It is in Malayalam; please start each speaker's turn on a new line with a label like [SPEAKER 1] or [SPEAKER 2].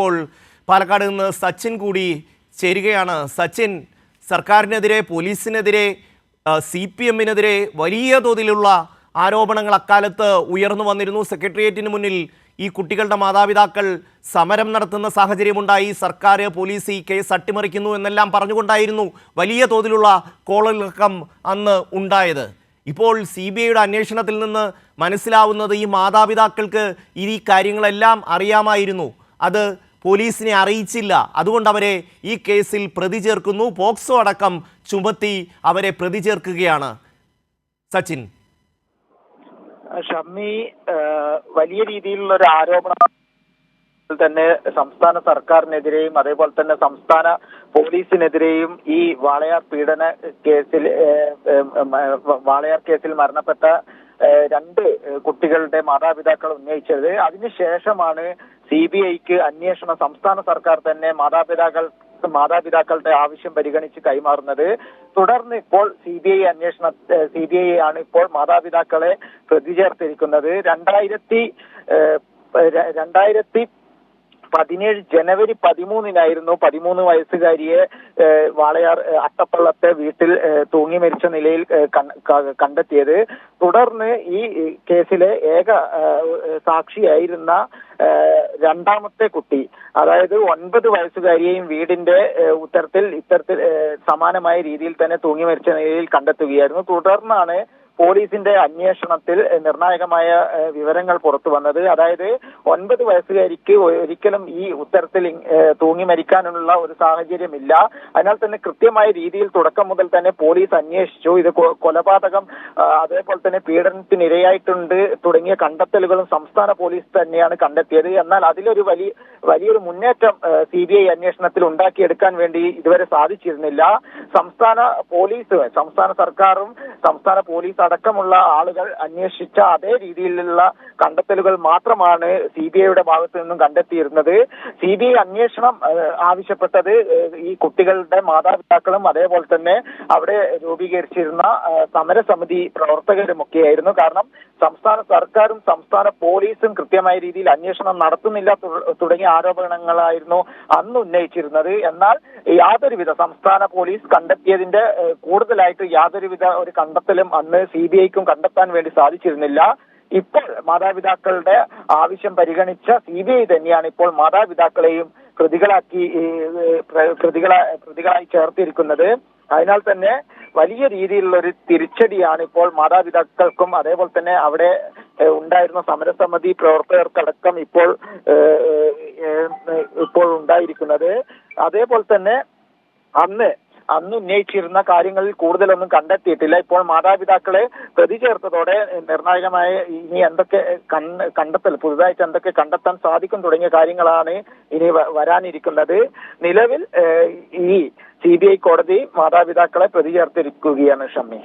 [SPEAKER 1] ഇപ്പോൾ പാലക്കാട് നിന്ന് സച്ചിൻ കൂടി ചേരുകയാണ്. സച്ചിൻ സർക്കാരിനെതിരെ പോലീസിനെതിരെ സി പി എമ്മിനെതിരെ വലിയ തോതിലുള്ള ആരോപണങ്ങൾ അക്കാലത്ത് ഉയർന്നു വന്നിരുന്നു. സെക്രട്ടേറിയറ്റിന് മുന്നിൽ ഈ കുട്ടികളുടെ മാതാപിതാക്കൾ സമരം നടത്തുന്ന സാഹചര്യമുണ്ടായി. സർക്കാർ പോലീസ് ഈ കേസ് അട്ടിമറിക്കുന്നു എന്നെല്ലാം പറഞ്ഞുകൊണ്ടായിരുന്നു വലിയ തോതിലുള്ള കോളിളക്കം അന്ന് ഉണ്ടായത്. ഇപ്പോൾ സി ബി ഐയുടെ അന്വേഷണത്തിൽ നിന്ന് മനസ്സിലാവുന്നത് ഈ മാതാപിതാക്കൾക്ക് ഈ കാര്യങ്ങളെല്ലാം അറിയാമായിരുന്നു. അത് പോലീസിനെ അറിയിച്ചില്ല. അതുകൊണ്ട് അവരെ ഈ കേസിൽ പ്രതി ചേർക്കുന്നു. പോക്സോ അടക്കം ചുമത്തി അവരെ പ്രതി ചേർക്കുകയാണ്. സച്ചിൻ.
[SPEAKER 2] ഷമ്മി വലിയ രീതിയിലുള്ള ഒരു ആരോപണം തന്നെ സംസ്ഥാന സർക്കാരിനെതിരെയും അതേപോലെ തന്നെ സംസ്ഥാന പോലീസിനെതിരെയും ഈ വാളയാർ പീഡന കേസിൽ വാളയാർ കേസിൽ മരണപ്പെട്ട രണ്ട് കുട്ടികളുടെ മാതാപിതാക്കൾ ഉന്നയിച്ചത്. അതിനുശേഷമാണ് സി ബി ഐക്ക് അന്വേഷണം സംസ്ഥാന സർക്കാർ തന്നെ മാതാപിതാക്കൾ മാതാപിതാക്കളുടെ ആവശ്യം പരിഗണിച്ച് കൈമാറുന്നത്. തുടർന്ന് ഇപ്പോൾ സി ബി ഐ അന്വേഷണ സി ബി ഐ ആണ് ഇപ്പോൾ മാതാപിതാക്കളെ പ്രതി ചേർത്തിരിക്കുന്നത് രണ്ടായിരത്തി രണ്ടായിരത്തി പതിനേഴ് ജനുവരി പതിമൂന്നിനായിരുന്നു പതിമൂന്ന് വയസ്സുകാരിയെ വാളയാർ അട്ടപ്പള്ളത്തെ വീട്ടിൽ തൂങ്ങി മരിച്ച നിലയിൽ കണ്ടെത്തിയത്. തുടർന്ന് ഈ കേസിലെ ഏക സാക്ഷിയായിരുന്ന രണ്ടാമത്തെ കുട്ടി അതായത് ഒൻപത് വയസ്സുകാരിയെയും വീടിന്റെ ഉത്തരത്തിൽ ഇത്തരത്തിൽ സമാനമായ രീതിയിൽ തന്നെ തൂങ്ങി മരിച്ച നിലയിൽ കണ്ടെത്തുകയായിരുന്നു. തുടർന്നാണ് പോലീസിന്റെ അന്വേഷണത്തിൽ നിർണായകമായ വിവരങ്ങൾ പുറത്തു വന്നത്. അതായത് ഒൻപത് വയസ്സുകാരിക്ക് ഒരിക്കലും ഈ ഉത്തരത്തിൽ തൂങ്ങി മരിക്കാനുള്ള ഒരു സാഹചര്യമില്ല. അതിനാൽ തന്നെ കൃത്യമായ രീതിയിൽ തുടക്കം മുതൽ തന്നെ പോലീസ് അന്വേഷിച്ചു. ഇത് കൊലപാതകം അതേപോലെ തന്നെ പീഡനത്തിന് ഇരയായിട്ടുണ്ട് തുടങ്ങിയ കണ്ടെത്തലുകളും സംസ്ഥാന പോലീസ് തന്നെയാണ് കണ്ടെത്തിയത്. എന്നാൽ അതിലൊരു വലിയ വലിയൊരു മുന്നേറ്റം സി ബി ഐ അന്വേഷണത്തിൽ ഉണ്ടാക്കിയെടുക്കാൻ വേണ്ടി ഇതുവരെ സാധിച്ചിരുന്നില്ല. സംസ്ഥാന പോലീസ് സംസ്ഥാന സർക്കാരും സംസ്ഥാന പോലീസ് അടക്കമുള്ള ആളുകൾ അന്വേഷിച്ച അതേ രീതിയിലുള്ള കണ്ടെത്തലുകൾ മാത്രമാണ് സി ബി ഐയുടെ ഭാഗത്തു നിന്നും കണ്ടെത്തിയിരുന്നത്. സി ബി ഐ അന്വേഷണം ആവശ്യപ്പെട്ടത് ഈ കുട്ടികളുടെ മാതാപിതാക്കളും അതേപോലെ തന്നെ അവിടെ രൂപീകരിച്ചിരുന്ന സമരസമിതി പ്രവർത്തകരുമൊക്കെയായിരുന്നു. കാരണം സംസ്ഥാന സർക്കാരും സംസ്ഥാന പോലീസും കൃത്യമായ രീതിയിൽ അന്വേഷണം നടത്തുന്നില്ല തുടങ്ങിയ ആരോപണങ്ങളായിരുന്നു അന്ന് ഉന്നയിച്ചിരുന്നത്. എന്നാൽ യാതൊരുവിധ സംസ്ഥാന പോലീസ് കണ്ടെത്തിയതിന്റെ കൂടുതലായിട്ട് യാതൊരുവിധ ഒരു കണ്ടെത്തലും അന്ന് സി ബി ഐക്കും കണ്ടെത്താൻ വേണ്ടി സാധിച്ചിരുന്നില്ല. ഇപ്പോൾ മാതാപിതാക്കളുടെ ആവശ്യം പരിഗണിച്ച സി ബി ഐ തന്നെയാണ് ഇപ്പോൾ മാതാപിതാക്കളെയും പ്രതികളാക്കി പ്രതികള പ്രതികളെ പ്രതികളായി ചേർത്തിരിക്കുന്നത്. അതിനാൽ തന്നെ വലിയ രീതിയിലുള്ള ഒരു തിരിച്ചടിയാണ് ഇപ്പോൾ മാതാപിതാക്കൾക്കും അതേപോലെ തന്നെ അവിടെ ഉണ്ടായിരുന്ന സമരസമിതി പ്രവർത്തകർക്കടക്കം ഇപ്പോൾ ഇപ്പോൾ ഉണ്ടായിരിക്കുന്നത്. അതേപോലെ തന്നെ അന്ന് അന്ന് ഉന്നയിച്ചിരുന്ന കാര്യങ്ങളിൽ കൂടുതലൊന്നും കണ്ടെത്തിയിട്ടില്ല. ഇപ്പോൾ മാതാപിതാക്കളെ പ്രതി ചേർത്തതോടെ നിർണായകമായ ഇനി എന്തൊക്കെ കണ്ടെത്തൽ പുതുതായിട്ട് എന്തൊക്കെ കണ്ടെത്താൻ സാധിക്കും തുടങ്ങിയ കാര്യങ്ങളാണ് ഇനി വരാനിരിക്കുന്നത്. നിലവിൽ ഈ സി കോടതി മാതാപിതാക്കളെ പ്രതി ചേർത്തിരിക്കുകയാണ് ഷമ്മി.